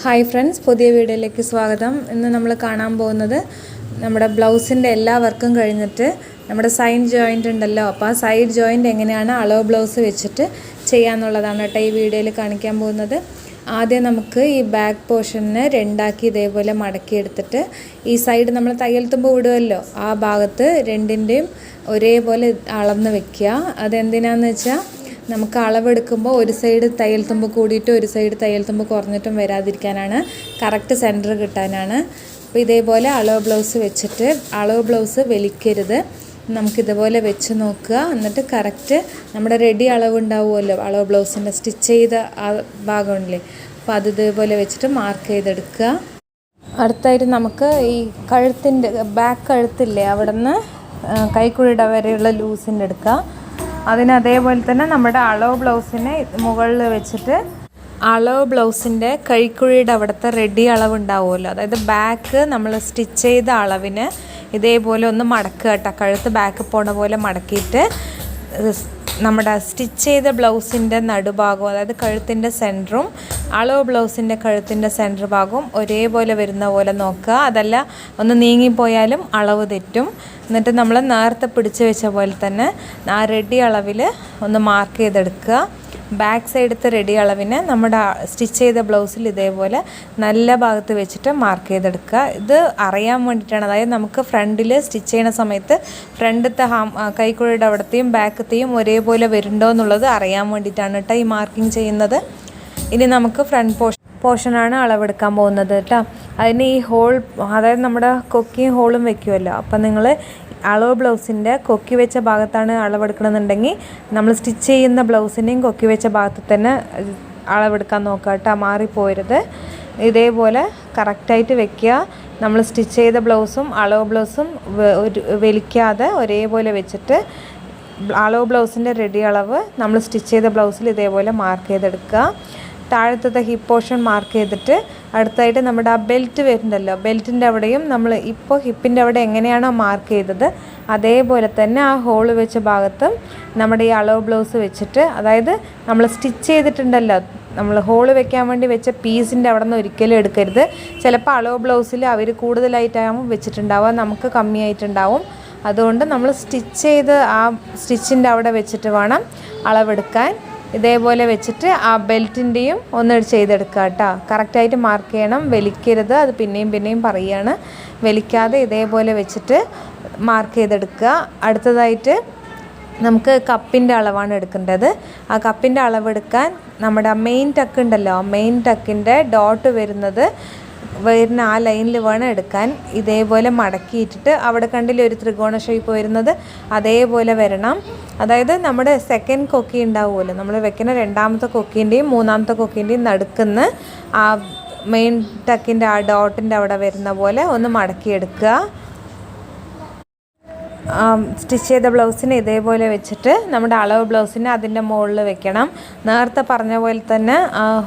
Hi friends പുതിയ വീഡിയോയിലേക്ക് സ്വാഗതം. ഇന്ന് നമ്മൾ കാണാൻ പോകുന്നത് നമ്മുടെ ബ്ലൗസിന്റെ എല്ലാ വർക്കും കഴിഞ്ഞിട്ട് നമ്മുടെ സൈഡ് ജോയിന്റ് ഉണ്ടല്ലോ. അപ്പോൾ ആ സൈഡ് ജോയിന്റ് എങ്ങനെയാണ് അളവ് ബ്ലൗസ് വെച്ചിട്ട് ചെയ്യാന്നുള്ളതാണ് കേട്ടോ ഈ വീഡിയോയിൽ കാണിക്കാൻ പോകുന്നത്. ആദ്യം നമുക്ക് ഈ ബാക്ക് പോർഷനെ രണ്ടാക്കി ഇതേപോലെ മടക്കി എടുത്തിട്ട് ഈ സൈഡ് നമ്മൾ തയ്യൽ തുമ്പ് വിടുമല്ലോ ആ ഭാഗത്ത് രണ്ടിന്റെയും ഒരേപോലെ അളന്ന് വെക്കുക. അതെന്തിനാന്ന് വെച്ചാൽ നമുക്ക് അളവെടുക്കുമ്പോൾ ഒരു സൈഡ് തയ്യൽ തുമ്പ് കൂടിയിട്ട് ഒരു സൈഡ് തയ്യൽ തുമ്പ് കുറഞ്ഞിട്ടും വരാതിരിക്കാനാണ്. കറക്റ്റ് സെന്റർ കിട്ടാനാണ്. അപ്പോൾ ഇതേപോലെ അളവ് ബ്ലൗസ് വെച്ചിട്ട് അളവ് ബ്ലൗസ് വലിക്കരുത്. നമുക്കിതുപോലെ വെച്ച് നോക്കുക. എന്നിട്ട് കറക്റ്റ് നമ്മുടെ റെഡി അളവ് ഉണ്ടാവുമല്ലോ അളവ് ബ്ലൗസിന്റെ സ്റ്റിച്ച് ചെയ്ത ആ ഭാഗമുണ്ടല്ലേ അപ്പോൾ അത് ഇതേപോലെ വെച്ചിട്ട് മാർക്ക് ചെയ്തെടുക്കുക. അടുത്തായിട്ട് നമുക്ക് ഈ കഴുത്തിന്റെ ബാക്ക് കഴുത്തില്ലേ അവിടെ നിന്ന് കൈക്കുഴിയുടെ വരെയുള്ള ലൂസിന്റെ എടുക്കുക. അതിന് അതേപോലെ തന്നെ നമ്മുടെ അളവ് ബ്ലൗസിനെ മുകളിൽ വെച്ചിട്ട് അളവ് ബ്ലൗസിന്റെ കൈക്കുഴിയുടെ അവിടുത്തെ റെഡി അളവ് ഉണ്ടാവുമല്ലോ അതായത് ബാക്ക് നമ്മൾ സ്റ്റിച്ച് ചെയ്ത അളവിന് ഇതേപോലെ ഒന്ന് മടക്കുക കേട്ടോ. കഴുത്ത് ബാക്ക് പോണ പോലെ മടക്കിയിട്ട് നമ്മുടെ സ്റ്റിച്ച് ചെയ്ത ബ്ലൗസിന്റെ നടുഭാഗവും അതായത് കഴുത്തിന്റെ സെന്ററും അളവ് ബ്ലൗസിന്റെ കഴുത്തിന്റെ സെന്റർ ഭാഗവും ഒരേപോലെ വരുന്ന പോലെ നോക്കുക. അതല്ല ഒന്ന് നീങ്ങിപ്പോയാലും അളവ് തെറ്റും. എന്നിട്ട് നമ്മൾ നേരത്തെ പിടിച്ച് വെച്ച പോലെ തന്നെ ആ റെഡി അളവിൽ ഒന്ന് മാർക്ക് ചെയ്തെടുക്കുക. ബാക്ക് സൈഡത്തെ റെഡി അളവിന് നമ്മുടെ സ്റ്റിച്ച് ചെയ്ത ബ്ലൗസിൽ ഇതേപോലെ നല്ല ഭാഗത്ത് വെച്ചിട്ട് മാർക്ക് ചെയ്തെടുക്കുക. ഇത് അറിയാൻ വേണ്ടിയിട്ടാണ്. അതായത് നമുക്ക് ഫ്രണ്ടിൽ സ്റ്റിച്ച് ചെയ്യുന്ന സമയത്ത് ഫ്രണ്ടത്തെ ഹാം കൈക്കുഴിയുടെ അവിടത്തെയും ബാക്കത്തെയും ഒരേപോലെ വരുന്നുണ്ടോ എന്നുള്ളത് അറിയാൻ വേണ്ടിയിട്ടാണ് കേട്ടോ ഈ മാർക്കിംഗ് ചെയ്യുന്നത്. ഇനി നമുക്ക് ഫ്രണ്ട് പോഷൻ പോർഷനാണ് അളവെടുക്കാൻ പോകുന്നത് കേട്ടോ. അതിന് ഈ ഹോൾ അതായത് നമ്മുടെ കൊക്കിയും ഹോളും വെക്കുമല്ലോ അപ്പം നിങ്ങൾ അളവ് ബ്ലൗസിന്റെ കൊക്കി വെച്ച ഭാഗത്താണ് അളവെടുക്കണമെന്നുണ്ടെങ്കിൽ നമ്മൾ സ്റ്റിച്ച് ചെയ്യുന്ന ബ്ലൗസിന്റെയും കൊക്കി വെച്ച ഭാഗത്ത് തന്നെ അളവെടുക്കാൻ നോക്കുക കേട്ടോ. മാറിപ്പോരുത്. ഇതേപോലെ കറക്റ്റായിട്ട് വെക്കുക. നമ്മൾ സ്റ്റിച്ച് ചെയ്ത ബ്ലൗസും അളവ് ബ്ലൗസും ഒരു വലിക്കാതെ ഒരേപോലെ വെച്ചിട്ട് അളവ് ബ്ലൗസിന്റെ റെഡി അളവ് നമ്മൾ സ്റ്റിച്ച് ചെയ്ത ബ്ലൗസിൽ ഇതേപോലെ മാർക്ക് ചെയ്തെടുക്കുക. താഴത്തെ ഹിപ്പ് പോർഷൻ മാർക്ക് ചെയ്തിട്ട് അടുത്തായിട്ട് നമ്മുടെ ആ ബെൽറ്റ് വരുന്നുണ്ടല്ലോ. ബെൽറ്റിന്റെ അവിടെയും നമ്മൾ ഇപ്പോൾ ഹിപ്പിന്റെ അവിടെ എങ്ങനെയാണോ മാർക്ക് ചെയ്തത് അതേപോലെ തന്നെ ആ ഹോൾ വെച്ച ഭാഗത്തും നമ്മുടെ ഈ അളവ് ബ്ലൗസ് വെച്ചിട്ട് അതായത് നമ്മൾ സ്റ്റിച്ച് ചെയ്തിട്ടുണ്ടല്ലോ നമ്മൾ ഹോൾ വെക്കാൻ വേണ്ടി വെച്ച പീസിന്റെ അവിടെ നിന്ന് ഒരിക്കലും എടുക്കരുത്. ചിലപ്പോൾ അളവ് ബ്ലൗസിൽ അവർ കൂടുതലായിട്ടാകുമ്പോൾ വെച്ചിട്ടുണ്ടാവുക നമുക്ക് കമ്മിയായിട്ടുണ്ടാവും. അതുകൊണ്ട് നമ്മൾ സ്റ്റിച്ച് ചെയ്ത് ആ സ്റ്റിച്ചിന്റെ അവിടെ വെച്ചിട്ട് വേണം അളവെടുക്കാൻ. ഇതേപോലെ വെച്ചിട്ട് ആ ബെൽറ്റിന്റെയും ഒന്ന് ചെയ്തെടുക്കുക കേട്ടോ. കറക്റ്റായിട്ട് മാർക്ക് ചെയ്യണം. വലിക്കരുത്. അത് പിന്നെയും പിന്നെയും പറയുകയാണ് വലിക്കാതെ ഇതേപോലെ വെച്ചിട്ട് മാർക്ക് ചെയ്തെടുക്കുക. അടുത്തതായിട്ട് നമുക്ക് കപ്പിന്റെ അളവാണ് എടുക്കേണ്ടത്. ആ കപ്പിന്റെ അളവെടുക്കാൻ നമ്മുടെ മെയിൻ ടക്ക് ഉണ്ടല്ലോ. മെയിൻ ടക്കിന്റെ ഡോട്ട് വരുന്നത് വരുന്ന ആ ലൈനിൽ വേണം എടുക്കാൻ. ഇതേപോലെ മടക്കിയിട്ടിട്ട് അവിടെ കണ്ടില്ലേ ഒരു ത്രികോണ ഷേപ്പ് വരുന്നത്? അതേപോലെ വരണം. അതായത് നമ്മുടെ സെക്കൻഡ് കൊക്കി ഉണ്ടാവുമല്ലോ. നമ്മൾ വെക്കുന്ന രണ്ടാമത്തെ കൊക്കിന്റെയും മൂന്നാമത്തെ കൊക്കിന്റെയും നടുക്കുന്ന ആ മെയിൻ ടക്കിന്റെ ആ ഡോട്ടിന്റെ അവിടെ വരുന്ന പോലെ ഒന്ന് മടക്കിയെടുക്കുക. സ്റ്റിച്ച് ചെയ്ത ബ്ലൗസിന് ഇതേപോലെ വെച്ചിട്ട് നമ്മുടെ അളവ് ബ്ലൗസിന് അതിന്റെ മുകളിൽ വെക്കണം. നേരത്തെ പറഞ്ഞ പോലെ തന്നെ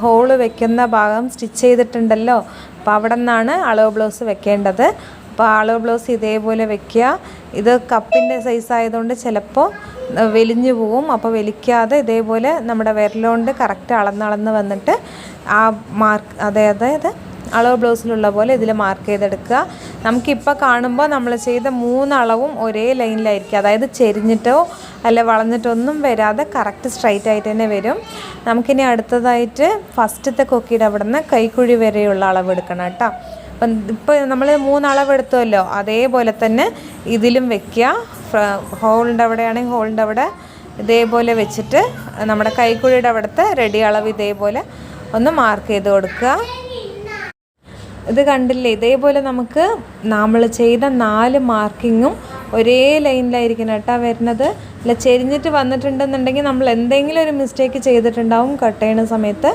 ഹോൾ വെക്കുന്ന ഭാഗം സ്റ്റിച്ച് ചെയ്തിട്ടുണ്ടല്ലോ. അപ്പോൾ അവിടെ നിന്നാണ് അളവ് ബ്ലൗസ് വെക്കേണ്ടത്. അപ്പോൾ അളവ് ബ്ലൗസ് ഇതേപോലെ വെക്കുക ഇത് കപ്പിന്റെ സൈസ് ആയതുകൊണ്ട് ചിലപ്പോൾ വലിഞ്ഞു പോവും. അപ്പോൾ വലിക്കാതെ ഇതേപോലെ നമ്മുടെ വിരലുകൊണ്ട് കറക്റ്റ് അളന്നളന്ന് വന്നിട്ട് ആ മാർക്ക് അതെ അതായത് അളവ് ബ്ലൗസിലുള്ള പോലെ ഇതിൽ മാർക്ക് ചെയ്തെടുക്കുക നമുക്കിപ്പോൾ കാണുമ്പോൾ നമ്മൾ ചെയ്ത മൂന്നളവും ഒരേ ലൈനിലായിരിക്കും. അതായത് ചെരിഞ്ഞിട്ടോ അല്ല വളഞ്ഞിട്ടോ ഒന്നും വരാതെ കറക്റ്റ് സ്ട്രൈറ്റ് ആയിട്ട് തന്നെ വരും. നമുക്കിനി അടുത്തതായിട്ട് ഫസ്റ്റത്തെ കൊക്കിയുടെ അവിടെ നിന്ന് കൈക്കുഴി വരെയുള്ള അളവ് എടുക്കണം കേട്ടോ. അപ്പം ഇപ്പോൾ നമ്മൾ മൂന്നളവ് എടുത്തുമല്ലോ അതേപോലെ തന്നെ ഇതിലും വെക്കുക. ഹോളിന്റെ അവിടെയാണെങ്കിൽ ഹോളിന്റെ അവിടെ ഇതേപോലെ വെച്ചിട്ട് നമ്മുടെ കൈക്കുഴിയുടെ അവിടുത്തെ റെഡി അളവ് ഇതേപോലെ ഒന്ന് മാർക്ക് ചെയ്ത് കൊടുക്കുക. ഇത് കണ്ടില്ലേ? ഇതേപോലെ നമുക്ക് നമ്മൾ ചെയ്ത നാല് മാർക്കിങ്ങും ഒരേ ലൈനിലായിരിക്കണം കേട്ടോ വരുന്നത്. അല്ല ചെരിഞ്ഞിട്ട് വന്നിട്ടുണ്ടെന്നുണ്ടെങ്കിൽ നമ്മൾ എന്തെങ്കിലും ഒരു മിസ്റ്റേക്ക് ചെയ്തിട്ടുണ്ടാവും കട്ട് ചെയ്യുന്ന സമയത്ത്.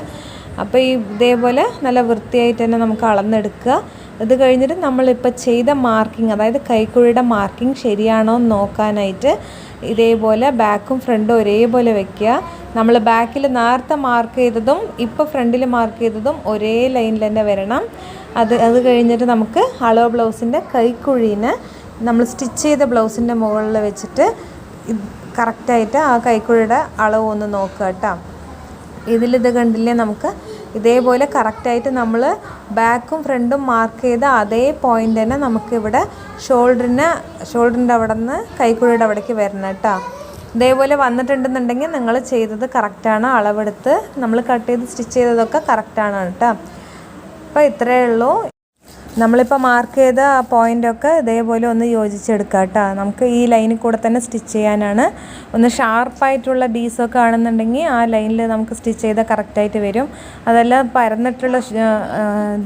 അപ്പോൾ ഈ ഇതേപോലെ നല്ല വൃത്തിയായിട്ട് തന്നെ നമുക്ക് അളന്നെടുക്കുക. ഇത് കഴിഞ്ഞിട്ട് നമ്മളിപ്പോൾ ചെയ്ത മാർക്കിംഗ് അതായത് കൈക്കുഴിയുടെ മാർക്കിംഗ് ശരിയാണോ എന്ന് നോക്കാനായിട്ട് ഇതേപോലെ ബാക്കും ഫ്രണ്ടും ഒരേപോലെ വെക്കുക. നമ്മൾ ബാക്കിൽ നേരത്തെ മാർക്ക് ചെയ്തതും ഇപ്പോൾ ഫ്രണ്ടിൽ മാർക്ക് ചെയ്തതും ഒരേ ലൈനിൽ തന്നെ വരണം. അത് അത് കഴിഞ്ഞിട്ട് നമുക്ക് അളവ് ബ്ലൗസിന്റെ കൈക്കുഴീനെ നമ്മൾ സ്റ്റിച്ച് ചെയ്ത ബ്ലൗസിന്റെ മുകളിൽ വെച്ചിട്ട് കറക്റ്റായിട്ട് ആ കൈക്കുഴിയുടെ അളവ് ഒന്ന് നോക്കുക കേട്ടോ. ഇതിലിത് കണ്ടില്ലേ നമുക്ക്? ഇതേപോലെ കറക്റ്റായിട്ട് നമ്മൾ ബാക്കും ഫ്രണ്ടും മാർക്ക് ചെയ്ത അതേ പോയിന്റ് തന്നെ നമുക്കിവിടെ ഷോൾഡറിന് ഷോൾഡറിന്റെ അവിടെ നിന്ന് കൈക്കുഴിയുടെ അവിടേക്ക് വരണം കേട്ടോ. ഇതേപോലെ വന്നിട്ടുണ്ടെന്നുണ്ടെങ്കിൽ നിങ്ങൾ ചെയ്തത് കറക്റ്റാണ്. അളവെടുത്ത് നമ്മൾ കട്ട് ചെയ്ത് സ്റ്റിച്ച് ചെയ്തതൊക്കെ കറക്റ്റാണ് കേട്ടോ. അപ്പോൾ ഇത്രയേ ഉള്ളൂ. നമ്മളിപ്പോൾ മാർക്ക് ചെയ്ത ആ പോയിന്റൊക്കെ ഇതേപോലെ ഒന്ന് യോജിച്ചെടുക്കുക കേട്ടോ. നമുക്ക് ഈ ലൈനിൽ കൂടെ തന്നെ സ്റ്റിച്ച് ചെയ്യാനാണ്. ഒന്ന് ഷാർപ്പായിട്ടുള്ള ഡീസൊക്കെ ആണെന്നുണ്ടെങ്കിൽ ആ ലൈനിൽ നമുക്ക് സ്റ്റിച്ച് ചെയ്താൽ കറക്റ്റായിട്ട് വരും. അതല്ല പരന്നിട്ടുള്ള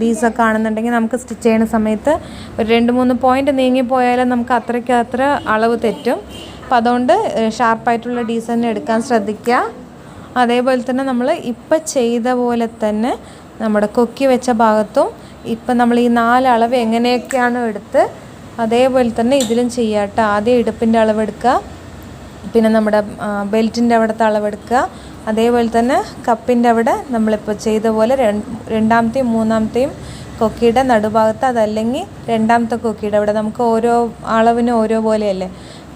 ഡീസൊക്കെ ആണെന്നുണ്ടെങ്കിൽ നമുക്ക് സ്റ്റിച്ച് ചെയ്യുന്ന സമയത്ത് ഒരു രണ്ട് മൂന്ന് പോയിന്റ് നീങ്ങിപ്പോയാലും നമുക്ക് അത്രയ്ക്ക് അത്ര അളവ് തെറ്റും. അപ്പോൾ അതുകൊണ്ട് ഷാർപ്പായിട്ടുള്ള ഡീസ് തന്നെ എടുക്കാൻ ശ്രദ്ധിക്കുക. അതേപോലെ തന്നെ നമ്മൾ ഇപ്പം ചെയ്ത പോലെ തന്നെ നമ്മുടെ കൊക്കി വെച്ച ഭാഗത്തും ഇപ്പം നമ്മൾ ഈ നാല് അളവ് എങ്ങനെയൊക്കെയാണോ എടുത്ത് അതേപോലെ തന്നെ ഇതിലും ചെയ്യാട്ടോ ആദ്യം ഇടുപ്പിന്റെ അളവെടുക്കുക പിന്നെ നമ്മുടെ ബെൽറ്റിന്റെ അവിടുത്തെ അളവെടുക്കുക അതേപോലെ തന്നെ കപ്പിന്റെ അവിടെ നമ്മളിപ്പോൾ ചെയ്ത പോലെ രണ്ട് രണ്ടാമത്തെയും മൂന്നാമത്തെയും കൊക്കിയുടെ നടുഭാഗത്ത് അതല്ലെങ്കിൽ രണ്ടാമത്തെ കൊക്കിയുടെ അവിടെ നമുക്ക് ഓരോ അളവിന് ഓരോ പോലെയല്ലേ.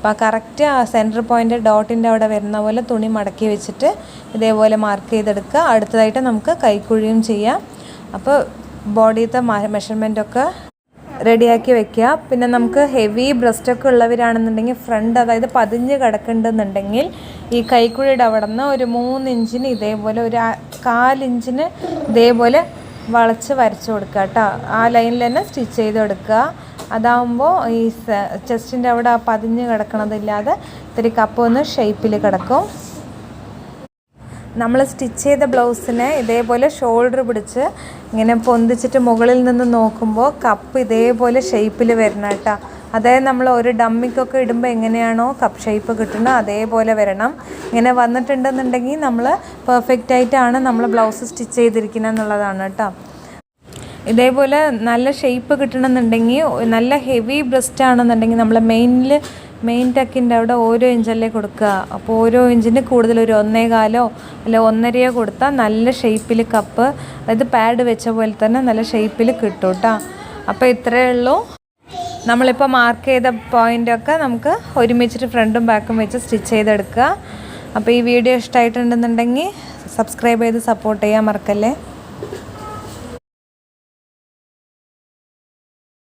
അപ്പോൾ ആ കറക്റ്റ് ആ സെന്റർ പോയിന്റ് ഡോട്ടിന്റെ അവിടെ വരുന്ന പോലെ തുണി മടക്കി വെച്ചിട്ട് ഇതേപോലെ മാർക്ക് ചെയ്തെടുക്കുക. അടുത്തതായിട്ട് നമുക്ക് കൈക്കുഴിയും ചെയ്യാം. അപ്പോൾ ബോഡിയത്തെ മെഷർമെന്റൊക്കെ റെഡിയാക്കി വെക്കുക. പിന്നെ നമുക്ക് ഹെവി ബ്രസ്റ്റൊക്കെ ഉള്ളവരാണെന്നുണ്ടെങ്കിൽ ഫ്രണ്ട് അതായത് പതിഞ്ഞ് കിടക്കുന്നുണ്ടെന്നുണ്ടെങ്കിൽ ഈ കൈക്കുഴിയുടെ അവിടെ നിന്ന് ഒരു മൂന്നിഞ്ചിന് ഇതേപോലെ ഒരു കാലിഞ്ചിന് ഇതേപോലെ വളച്ച് വരച്ച് കൊടുക്കുക കേട്ടോ. ആ ലൈനിൽ തന്നെ സ്റ്റിച്ച് ചെയ്ത് കൊടുക്കുക അതാവുമ്പോൾ ഈ ചെസ്റ്റിന്റെ അവിടെ പതിഞ്ഞ് കിടക്കണതില്ലാതെ ഇത്തിരി കപ്പ് ഒന്ന് ഷേപ്പിൽ കിടക്കും. നമ്മൾ സ്റ്റിച്ച് ചെയ്ത ബ്ലൗസിനെ ഇതേപോലെ ഷോൾഡർ പിടിച്ച് ഇങ്ങനെ പൊന്തിച്ചിട്ട് മുകളിൽ നിന്ന് നോക്കുമ്പോൾ കപ്പ് ഇതേപോലെ ഷേപ്പിൽ വരണം കേട്ടോ. അതായത് നമ്മൾ ഒരു ഡമ്മിക്കൊക്കെ ഇടുമ്പോൾ എങ്ങനെയാണോ കപ്പ് ഷേപ്പ് കിട്ടുന്നത് അതേപോലെ വരണം. ഇങ്ങനെ വന്നിട്ടുണ്ടെന്നുണ്ടെങ്കിൽ നമ്മൾ പെർഫെക്റ്റ് ആയിട്ടാണ് നമ്മൾ ബ്ലൗസ് സ്റ്റിച്ച് ചെയ്തിരിക്കുന്നത് എന്നുള്ളതാണ് കേട്ടോ. ഇതേപോലെ നല്ല ഷേപ്പ് കിട്ടണമെന്നുണ്ടെങ്കിൽ നല്ല ഹെവി ബ്രസ്റ്റ് ആണെന്നുണ്ടെങ്കിൽ നമ്മൾ മെയിനിൽ മെയിൻ ടക്കിന്റെ അവിടെ ഓരോ ഇഞ്ചല്ലേ കൊടുക്കുക. അപ്പോൾ ഓരോ ഇഞ്ചിന് കൂടുതൽ ഒരു ഒന്നേകാലോ അല്ല ഒന്നരയോ കൊടുത്താൽ നല്ല ഷേപ്പിൽ കപ്പ് അതായത് പാഡ് വെച്ച പോലെ തന്നെ നല്ല ഷേപ്പിൽ കിട്ടും കേട്ടോ. അപ്പോൾ ഇത്രയേ ഉള്ളൂ. നമ്മളിപ്പോൾ മാർക്ക് ചെയ്ത പോയിന്റൊക്കെ നമുക്ക് ഒരുമിച്ചിട്ട് ഫ്രണ്ടും ബാക്കും വെച്ച് സ്റ്റിച്ച് ചെയ്തെടുക്കുക. അപ്പോൾ ഈ വീഡിയോ ഇഷ്ടമായിട്ടുണ്ടെന്നുണ്ടെങ്കിൽ സബ്സ്ക്രൈബ് ചെയ്ത് സപ്പോർട്ട് ചെയ്യാൻ മറക്കല്ലേ.